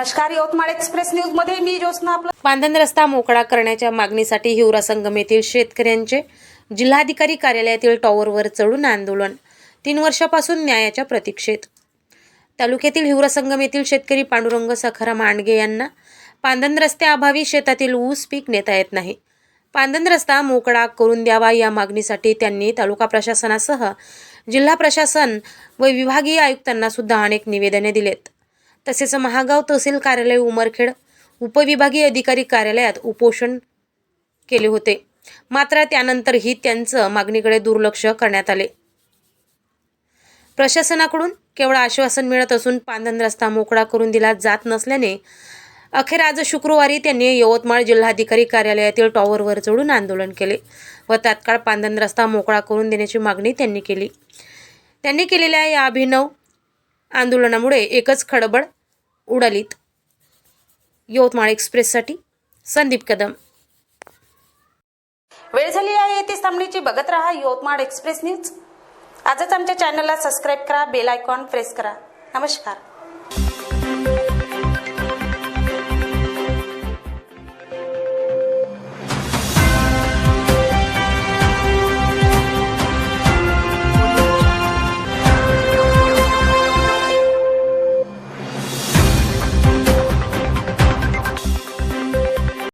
नमस्कार यवतमाळ एक्सप्रेस न्यूजमध्ये मी ज्योत्ना आपलं. बांधण रस्ता मोकळा करण्याच्या मागणीसाठी हिवरा संगम येथील शेतकऱ्यांचे जिल्हाधिकारी कार्यालयातील टॉवरवर चढून आंदोलन तीन वर्षापासून न्यायाच्या प्रतीक्षेत. तालुक्यातील हिवरा संगम येथील शेतकरी पांडुरंग सखाराम मांडगे यांना पांधन रस्त्याअभावी शेतातील ऊस पीक नेता येत नाही. पांधन रस्ता मोकळा करून द्यावा या मागणीसाठी त्यांनी तालुका प्रशासनासह जिल्हा प्रशासन व विभागीय आयुक्तांना सुद्धा अनेक निवेदने दिलेत. तसेच महागाव तहसील कार्यालय उमरखेड उपविभागीय अधिकारी कार्यालयात उपोषण केले होते. मात्र त्यानंतरही त्यांचं मागणीकडे दुर्लक्ष करण्यात आले. प्रशासनाकडून केवळ आश्वासन मिळत असून पांधन रस्ता मोकळा करून दिला जात नसल्याने अखेर आज शुक्रवारी त्यांनी यवतमाळ जिल्हाधिकारी कार्यालयातील टॉवरवर चढून आंदोलन केले व तात्काळ पांधन रस्ता मोकळा करून देण्याची मागणी त्यांनी केली. त्यांनी केलेल्या या अभिनव आंदोलनामुळे एकच खडबड उडालीत. यवतमाळ एक्सप्रेससाठी संदीप कदम. वेळ झाली आहे येथे थांबण्याची बघत राहा यवतमाळ एक्सप्रेस न्यूज. आजच आमच्या चॅनलला सबस्क्राईब करा बेल आयकॉन प्रेस करा. नमस्कार.